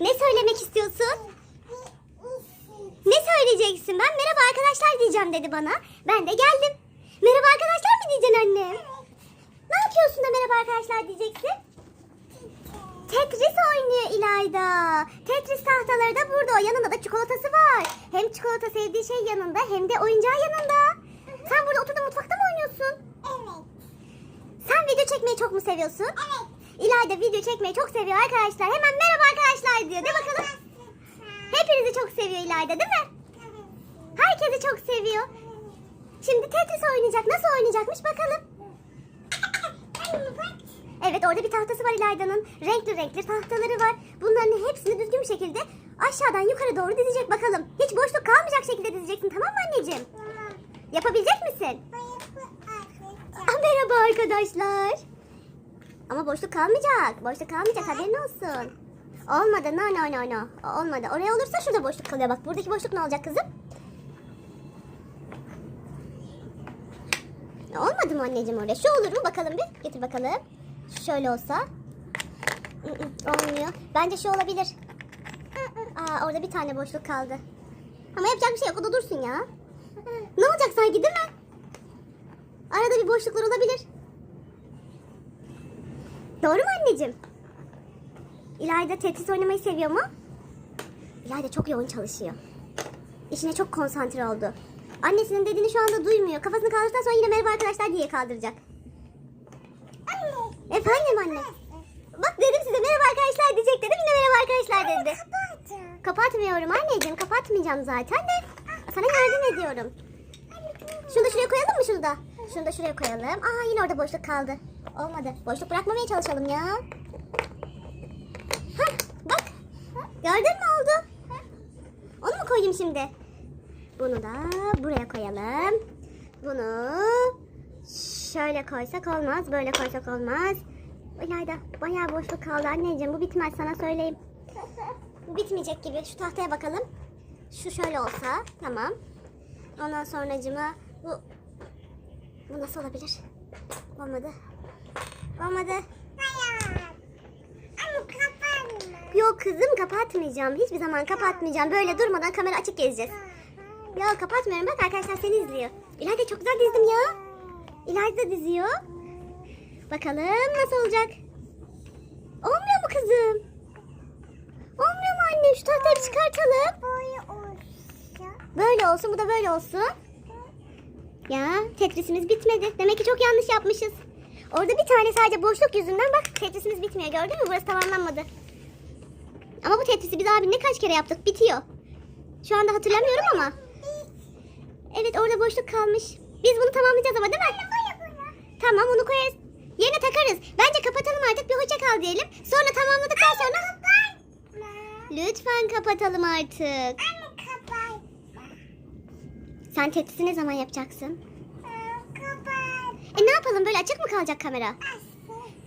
Ne söylemek istiyorsun? Ne söyleyeceksin? Ben merhaba arkadaşlar diyeceğim dedi bana. Ben de geldim. Merhaba arkadaşlar mı diyeceksin anne? Ne yapıyorsun da merhaba arkadaşlar diyeceksin? Tetris oynuyor İlayda. Tetris tahtaları da burada. Yanında da çikolatası var. Hem çikolata sevdiği şey yanında hem de oyuncağı yanında. Sen burada otur da mutfakta mı oynuyorsun? Evet. Sen video çekmeyi çok mu seviyorsun? Evet. İlayda video çekmeyi çok seviyor arkadaşlar. Hemen merhaba arkadaşlar diyor. De bakalım. Hepinizi çok İlayda değil mi? Herkesi çok seviyor. Şimdi Tetris oynayacak. Nasıl oynayacakmış bakalım. Evet orada bir tahtası var İlayda'nın. Renkli renkli tahtaları var. Bunların hepsini düzgün bir şekilde aşağıdan yukarı doğru dizecek bakalım. Hiç boşluk kalmayacak şekilde dizeceksin tamam mı anneciğim? Yapabilecek misin? Ah, merhaba arkadaşlar. Ama boşluk kalmayacak. Boşluk kalmayacak haberin olsun. Olmadı no no no no. Olmadı. Oraya olursa şurada boşluk kalıyor. Bak buradaki boşluk ne olacak kızım? Olmadı mı anneciğim oraya? Şu olur mu bakalım bir? Getir bakalım. Şöyle olsa. Olmuyor. Bence şu olabilir. Aa orada bir tane boşluk kaldı. Ama yapacak bir şey yok. O da dursun ya. Ne olacak sanki değil mi? Arada bir boşluklar olabilir. Doğru mu anneciğim? İlayda Tetris oynamayı seviyor mu? İlayda çok yoğun çalışıyor. İşine çok konsantre oldu. Annesinin dediğini şu anda duymuyor. Kafasını kaldırdıktan sonra yine merhaba arkadaşlar diye kaldıracak. Efendim anne. Bak dedim size merhaba arkadaşlar diyecek dedim yine merhaba arkadaşlar dedi. Kapatmıyorum anneciğim kapatmayacağım zaten de sana yardım ediyorum. Şunu da şuraya koyalım mı şurada? Şunu da şuraya koyalım. Aa yine orada boşluk kaldı. Olmadı. Boşluk bırakmamaya çalışalım ya. Hah bak. Gördün mü oldu? Onu mu koyayım şimdi? Bunu da buraya koyalım. Bunu şöyle koysak olmaz. Böyle koysak olmaz. İlayda bayağı boşluk kaldı anneciğim. Bu bitmez sana söyleyeyim. Bu bitmeyecek gibi. Şu tahtaya bakalım. Şu şöyle olsa. Tamam. Ondan sonracıma bu bu nasıl olabilir? Olmadı. Olmadı. Kızım kapatmayacağım. Hiçbir zaman kapatmayacağım. Böyle durmadan kamera açık gezeceğiz. Ya kapatmıyorum. Bak arkadaşlar seni izliyor. İlayda çok güzel dizdim ya. İlayda da diziyor. Bakalım nasıl olacak? Olmuyor mu kızım? Olmuyor mu anne? Şu tahtayı çıkartalım. Böyle olsun bu da böyle olsun. Ya Tetris'imiz bitmedi. Demek ki çok yanlış yapmışız. Orada bir tane sadece boşluk yüzünden bak Tetris'imiz bitmiyor. Gördün mü? Burası tamamlanmadı. Ama bu Tetris'i biz abinle kaç kere yaptık? Bitiyor. Şu anda hatırlamıyorum ama. Evet orada boşluk kalmış. Biz bunu tamamlayacağız ama değil mi? Tamam onu koyarız. Yerine takarız. Bence kapatalım artık bir hoşça kal diyelim. Sonra tamamladıktan sonra... Lütfen kapatalım artık. Sen Tetris'i ne zaman yapacaksın? E ne yapalım böyle açık mı kalacak kamera?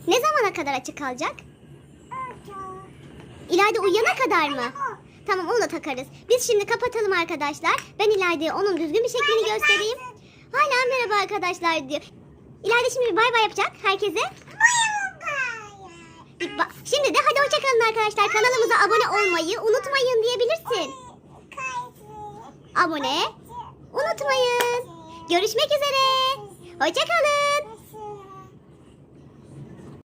Ne zamana kadar açık kalacak? İlayda uyuyana kadar mı? Tamam onu da takarız. Biz şimdi kapatalım arkadaşlar. Ben İlayda'ya onun düzgün bir şeklini göstereyim. Hala merhaba arkadaşlar diyor. İlayda şimdi bir bay bay yapacak herkese. Şimdi de hadi hoşçakalın arkadaşlar. Kanalımıza abone olmayı unutmayın diyebilirsin. Abone unutmayın. Görüşmek üzere. Hoşçakalın.